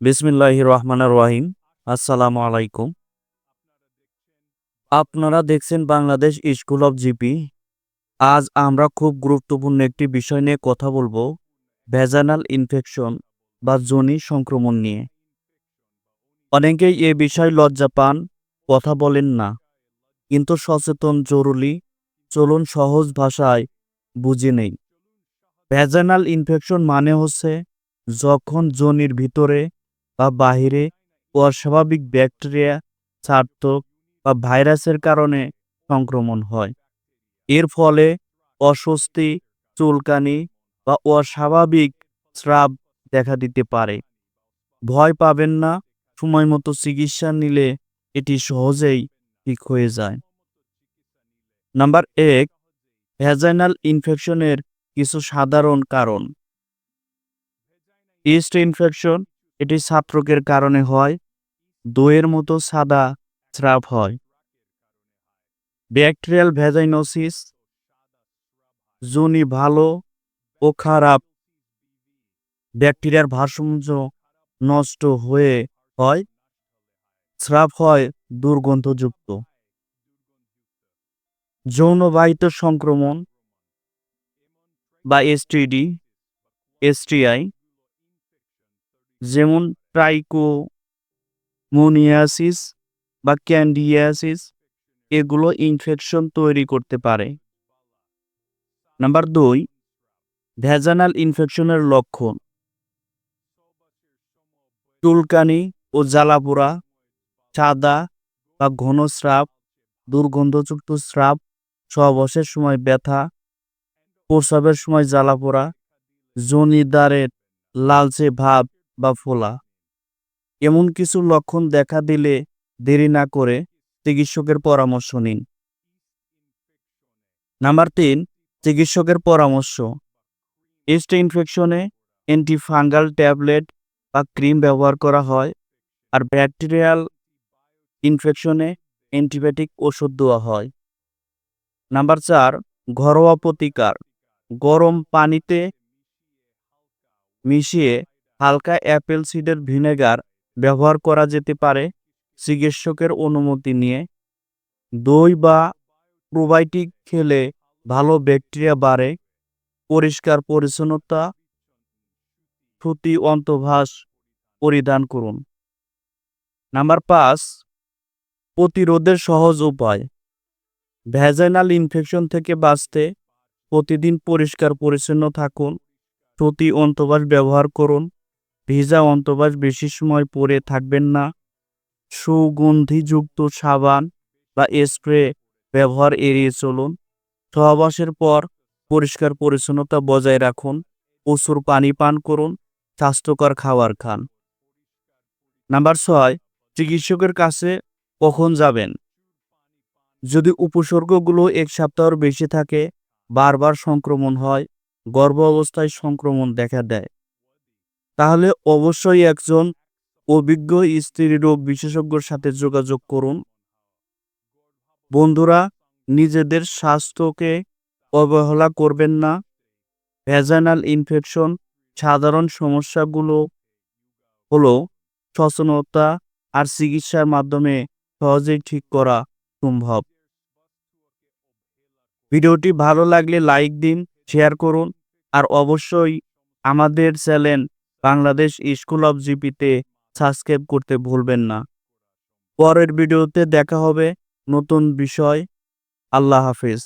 বিসমিল্লাহ রহমান রহিম। আসসালামু আলাইকুম। আপনারা দেখছেন বাংলাদেশ স্কুল অফ জিপি। আজ আমরা খুব গুরুত্বপূর্ণ একটি বিষয় নিয়ে কথা বলব ভেজানাল ইনফেকশন বা যোনি সংক্রমণ নিয়ে। অনেকেই এ বিষয়ে লজ্জা পান, কথা বলেন না। কিন্তু সচেতন, জরুরি, চলুন সহজ ভাষায় বুঝে নেই। ভেজানাল ইনফেকশন মানে হচ্ছে যখন যোনির ভিতরে বা বাহিরে অস্বাভাবিক ব্যাকটেরিয়া, ছাড়তক বা ভাইরাসের কারণে সংক্রমণ হয়। এর ফলে অস্বস্তি, চুলকানি বা অস্বাভাবিক স্রাব দেখা দিতে পারে। ভয় পাবেন না, সময় মতো চিকিৎসা নিলে এটি সহজেই ঠিক হয়ে যায়। নাম্বার এক, ভ্যাজাইনাল ইনফেকশনের কিছু সাধারণ কারণ। ইস্ট ইনফেকশন এটি ছাত্রকের কারণে হয়। দইয়ের মতো সাদা স্রাব হয়। ব্যাকটেরিয়াল ভ্যাজাইনোসিস জুনি ভালো ও খারাপ। ব্যাকটেরিয়ার ভারসাম্য নষ্ট হয়ে হয়। স্রাব হয় দুর্গন্ধযুক্ত। যৌনবাহিত সংক্রমণ বা এসটিডি এসটিআই যেমন ট্রাইকোমোনিয়াসিস বা ক্যান্ডিয়াসিস এগুলো ইনফেকশন তৈরি করতে পারে। নাম্বার দুই ভ্যাজানাল ইনফেকশনের লক্ষণ। চুলকানি ও জ্বালাপোড়া, সাদা বা ঘন স্রাব, দুর্গন্ধযুক্ত স্রাব, সহবাসের সময় ব্যথা, প্রস্রাবের সময় জ্বালাপোড়া, জনিদারের লালচে ভাব বা ফোলা। এমন কিছু লক্ষণ দেখা দিলে দেরি না করে চিকিৎসকের পরামর্শ নিন। নাম্বার তিন, চিকিৎসকের পরামর্শ। ইস্ট ইনফেকশনে অ্যান্টিফাঙ্গাল ট্যাবলেট বা ক্রিম ব্যবহার করা হয় আর ব্যাকটেরিয়াল ইনফেকশনে অ্যান্টিবায়োটিক ওষুধ দেওয়া হয়। নাম্বার চার, ঘরোয়া প্রতিকার। গরম পানিতে মিশিয়ে হালকা অ্যাপেল সিডের ভিনেগার ব্যবহার করা যেতে পারে। চিকিৎসকের অনুমতি নিয়ে দই বা প্রোবায়োটিক খেলে ভালো ব্যাকটেরিয়া বাড়ে। পরিষ্কার পরিচ্ছন্নতা সুতি অন্তভাস পরিধান করুন। নাম্বার পাঁচ, প্রতিরোধের সহজ উপায়। ভ্যাজাইনাল ইনফেকশন থেকে বাঁচতে প্রতিদিন পরিষ্কার পরিচ্ছন্ন থাকুন। সুতি অন্তবাস ব্যবহার করুন। ভিজা অন্তবাস বেশি সময় পরে থাকবেন না। সুগন্ধিযুক্ত সাবান বা স্প্রে ব্যবহার এড়িয়ে চলুন। সহবাসের পর পরিষ্কার পরিচ্ছন্নতা বজায় রাখুন। প্রচুর পানি পান করুন। স্বাস্থ্যকর খাবার খান। নাম্বার ছয়, চিকিৎসকের কাছে কখন যাবেন? যদি উপসর্গগুলো এক সপ্তাহর বেশি থাকে, বারবার সংক্রমণ হয় গর্ভ অবস্থায় সংক্রমণ দেখা দেয়। তাহলে অবশ্যই একজন অভিজ্ঞ স্ত্রী রোগ বিশেষজ্ঞর সাথে যোগাযোগ করুন। বন্ধুরা, নিজেদের স্বাস্থ্যকে অবহেলা করবেন না। ভ্যাজানাল ইনফেকশন সাধারণ সমস্যাগুলো হলো সচেতনতা আর চিকিৎসার মাধ্যমে সহজেই ঠিক করা সম্ভব। ভিডিওটি ভালো লাগলে লাইক দিন শেয়ার করুন আর অবশ্যই আমাদের চ্যানেল বাংলাদেশ স্কুল অব জিপিতে সাবস্ক্রাইব করতে ভুলবেন না। পরের ভিডিওতে দেখা হবে নতুন বিষয়। আল্লাহ হাফেজ।